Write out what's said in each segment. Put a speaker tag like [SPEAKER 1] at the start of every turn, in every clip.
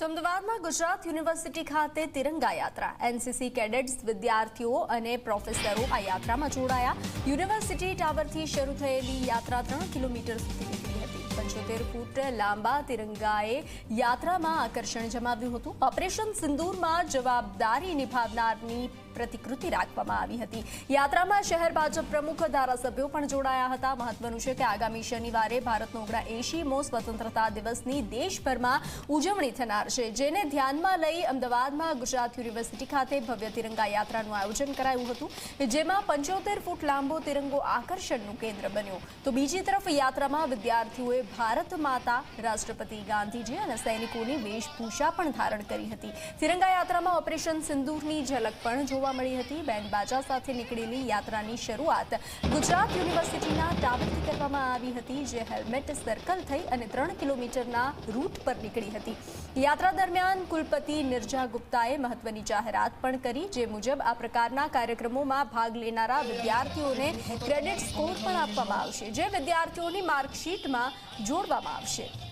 [SPEAKER 1] તો અમદાવાદમાં ગુજરાત યુનિવર્સિટી ખાતે તિરંગા યાત્રા. એનસીસી કેડેટ્સ, વિદ્યાર્થીઓ અને પ્રોફેસરો આ યાત્રામાં જોડાયા. યુનિવર્સિટી ટાવરથી શરૂ થયેલી યાત્રા ત્રણ કિલોમીટર સુધી નીકળી. પંચોતેર ફૂટ લાંબા તિરંગાએ યાત્રામાં આકર્ષણ જમાવ્યું હતું. ઓપરેશન સિંદૂરમાં જવાબદારી નિભાવનારની પ્રતિકૃતિ રાખવામાં આવી હતી. યાત્રામાં શહેર ભાજપ પ્રમુખ ધારાસભ્યો પણ જોડાયા હતા. મહત્વનું છે કે આગામી શનિવારે ભારતનો ઓગણા એંશીમો સ્વતંત્રતા દિવસની દેશભરમાં ઉજવણી થનાર છે. જેને ધ્યાનમાં લઈ અમદાવાદમાં ગુજરાત યુનિવર્સિટી ખાતે ભવ્ય તિરંગા યાત્રાનું આયોજન કરાયું હતું જેમાં પંચોતેર ફૂટ લાંબો તિરંગો આકર્ષણનું કેન્દ્ર બન્યું. તો બીજી તરફ યાત્રામાં વિદ્યાર્થીઓએ ભારત માતા રાષ્ટ્રપતિ ગાંધીજી અને સૈનિકોની વેશભૂષા પણ ધારણ કરી હતી. તિરંગા યાત્રામાં ઓપરેશન સિંદૂરની ઝલક પણ જોવા મળી હતી. બેન્ડ બાજા સાથે નીકળેલી યાત્રાની શરૂઆત ગુજરાત યુનિવર્સિટીના ટાવરથી કરવામાં આવી હતી, જે હેલ્મેટ સર્કલ થઈ અને ત્રણ કિલોમીટરના રૂટ પર નીકળી હતી. યાત્રા દરમિયાન કુલપતિ નિર્જા ગુપ્તાએ મહત્વની જાહેરાત પણ કરી, જે મુજબ આ પ્રકારના કાર્યક્રમોમાં ભાગ લેનારા વિદ્યાર્થીઓને ક્રેડિટ સ્કોર પણ આપવામાં આવશે. જે વિદ્યાર્થીઓની માર્કશીટમાં જોડવામાં આવશે.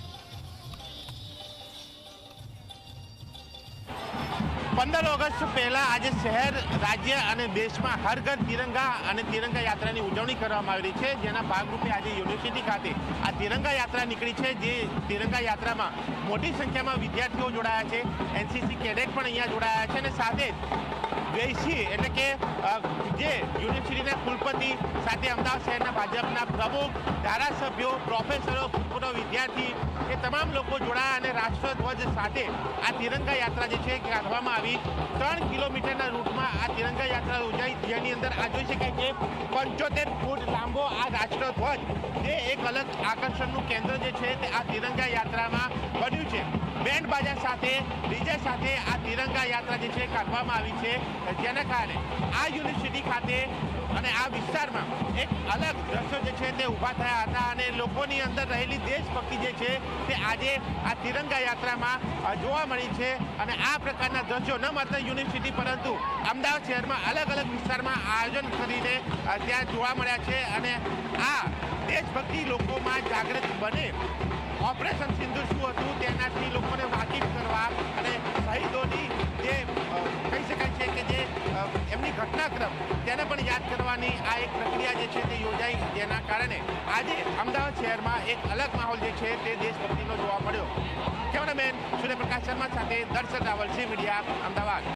[SPEAKER 2] પંદર ઓગસ્ટ પહેલાં આજે શહેર, રાજ્ય અને દેશમાં હર ઘર તિરંગા અને તિરંગા યાત્રાની ઉજવણી કરવામાં આવી રહી છે. જેના ભાગરૂપે આજે યુનિવર્સિટી ખાતે આ તિરંગા યાત્રા નીકળી છે, જે તિરંગા યાત્રામાં મોટી સંખ્યામાં વિદ્યાર્થીઓ જોડાયા છે. એનસીસી કેડેટ પણ અહીંયા જોડાયા છે અને સાથે વૈશી એટલે કે જે યુનિવર્સિટીના કુલપતિ, સાથે અમદાવાદ શહેરના ભાજપના પ્રમુખ, ધારાસભ્યો, પ્રોફેસરો ભૂતપૂર્વ વિદ્યાર્થી, એ તમામ લોકો જોડાયા અને રાષ્ટ્રધ્વજ સાથે આ તિરંગા યાત્રા જે છે કાઢવામાં આવી. ત્રણ કિલોમીટરના રૂટમાં આ તિરંગા યાત્રા યોજાઈ. જેની અંદર આ જોઈ શકાય કે પંચોતેર ફૂટ લાંબો આ રાષ્ટ્રધ્વજ જે એક અલગ આકર્ષણનું કેન્દ્ર જે છે તે આ તિરંગા યાત્રામાં બન્યું છે. બેન્ડ બાજા સાથે, ડીજે સાથે આ તિરંગા યાત્રા જે છે કાઢવામાં આવી છે. જેના કારણે આ યુનિવર્સિટી ખાતે અને આ વિસ્તારમાં એક અલગ દ્રશ્યો જે છે તે ઊભા થયા હતા અને લોકોની અંદર રહેલી દેશભક્તિ જે છે તે આજે આ તિરંગા યાત્રામાં જોવા મળી છે અને આ પ્રકારના દ્રશ્યો ન માત્ર યુનિવર્સિટી પરંતુ અમદાવાદ શહેરમાં અલગ અલગ વિસ્તારમાં આયોજન કરીને ત્યાં જોવા મળ્યા છે અને આ દેશભક્તિ લોકોમાં જાગૃત બને. ઓપરેશન સિંધુ શું હતું? તેનાથી લોકોને આ એક પ્રક્રિયા જે છે તે યોજાઈ જેના કારણે આજે અમદાવાદ શહેરમાં એક અલગ માહોલ જે છે તે દેશભક્તિનો જોવા મળ્યો. કેમેરામેન સૂર્યપ્રકાશ શર્મા સાથે દર્શન રાવલ મીડિયા, અમદાવાદ.